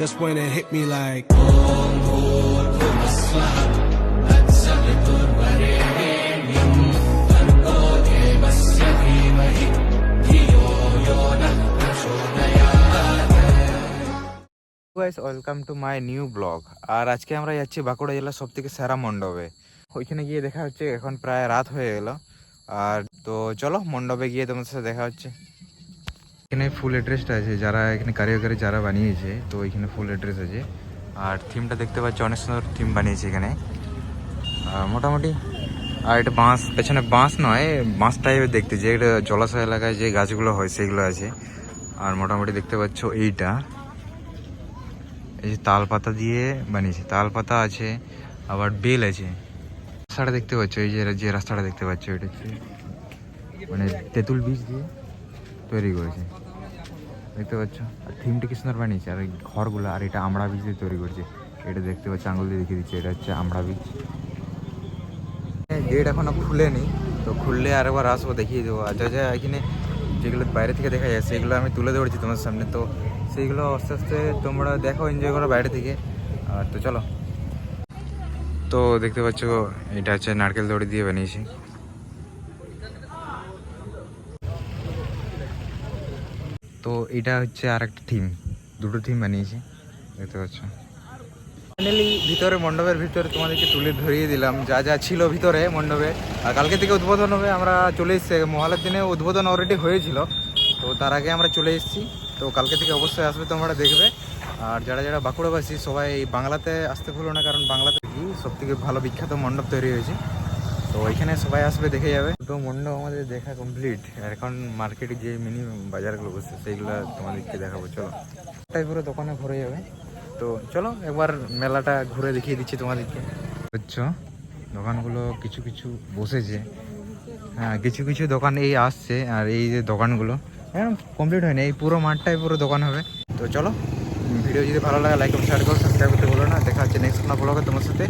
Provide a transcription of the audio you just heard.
That's when it hit me like. Welcome to my new blog আর আজকে আমরা যাচ্ছি বাঁকুড়া জেলার সব থেকে সেরা মণ্ডপে। ওইখানে গিয়ে দেখা হচ্ছে এখন প্রায় রাত হয়ে গেল। আর তো চলো মণ্ডপে গিয়ে তোমাদের সাথে দেখা হচ্ছে। এখানে ফুল অ্যাড্রেসটা আছে, যারা এখানে কারিগরি যারা বানিয়েছে, তো এখানে ফুল অ্যাড্রেস আছে। আর থিমটা দেখতে পাচ্ছি, অনেক সুন্দর থিম বানিয়েছে এখানে। মোটামুটি, আর এটা বাঁশ, পেছনে বাঁশ নয়, বাঁশ টাইপের দেখতে, যে এটা জলাশয় এলাকায় যে গাছগুলো হয়, সেগুলো আছে। আর মোটামুটি দেখতে পাচ্ছ এইটা। এই যে তাল পাতা দিয়ে বানিয়েছে তাল পাতা আছে, আবার বেল আছে। রাস্তাটা দেখতে পাচ্ছ, এই যে যে রাস্তাটা দেখতে পাচ্ছ, এটা হচ্ছে মানে তেঁতুল বীজ দিয়ে তৈরি করেছে। দেখতে পাচ্ছ? আর থিমটা কি সুন্দর বানিয়েছে? আর এই ঘরগুলো, আর এটা আমড়া বীজ দিয়ে তৈরি করছে। এটা দেখতে পাচ্ছ আঙুল দিয়ে দেখিয়ে দিচ্ছে, এটা হচ্ছে আমড়া বীজ গেট এখনও খুলেনি, তো খুললে আরেকবার আসব, দেখিয়ে দেবো। আর যা যা এখানে যেগুলো বাইরে থেকে দেখা যায়, সেগুলো আমি তুলে ধরেছি তোমার সামনে। তো সেইগুলো আস্তে আস্তে তোমরা দেখো এনজয় করো বাইরে থেকে। আর তো চলো। তো দেখতে পাচ্ছ, এটা হচ্ছে নারকেল দড়ি দিয়ে বানিয়েছি। তো এটা হচ্ছে আর একটা থিম দুটো থিম বানিয়েছি, দেখতে পাচ্ছ। ফাইনালি ভিতরে মণ্ডপের ভিতরে তোমাদেরকে তুলে ধরিয়ে দিলাম। যা যা ছিল ভিতরে মণ্ডপে, আর কালকে থেকে উদ্বোধন হবে, আমরা চলে এসেছি। মহালয়ার দিনে উদ্বোধন অলরেডি হয়েছিল, তো তার আগে আমরা চলে এসেছি। তো কালকে থেকে অবশ্যই আসবে, তোমরা দেখবে। আর যারা যারা বাঁকুড়াবাসী, সবাই বাংলাতে আসতে ভুলো না, কারণ বাংলাতে কি সব থেকে ভালো বিখ্যাত মণ্ডপ তৈরি হয়েছে। তো ওইখানে সবাই আসবে, দেখে যাবে। তো মণ্ডপ আমাদের দেখা কমপ্লিট আর এখন মার্কেটে যে মিনি বাজারগুলো বসে, সেইগুলো তোমাদেরকে দেখাবো, চলো। একটাই পুরো দোকানে ভরে যাবে। তো চলো, একবার মেলাটা ঘুরে দেখিয়ে দিচ্ছি তোমাদেরকে। বুঝছ দোকানগুলো কিছু কিছু বসেছে। হ্যাঁ কিছু কিছু দোকান এই আসছে, আর এই যে দোকানগুলো হ্যাঁ কমপ্লিট হয়নি। এই পুরো মাঠটাই পুরো দোকান হবে। তো চলো, ভিডিও যদি ভালো লাগে লাইক শেয়ার করো সাবস্ক্রাইব করতে বলো না। দেখা হচ্ছে নেক্সট কোনো ব্লগে তোমার সাথে।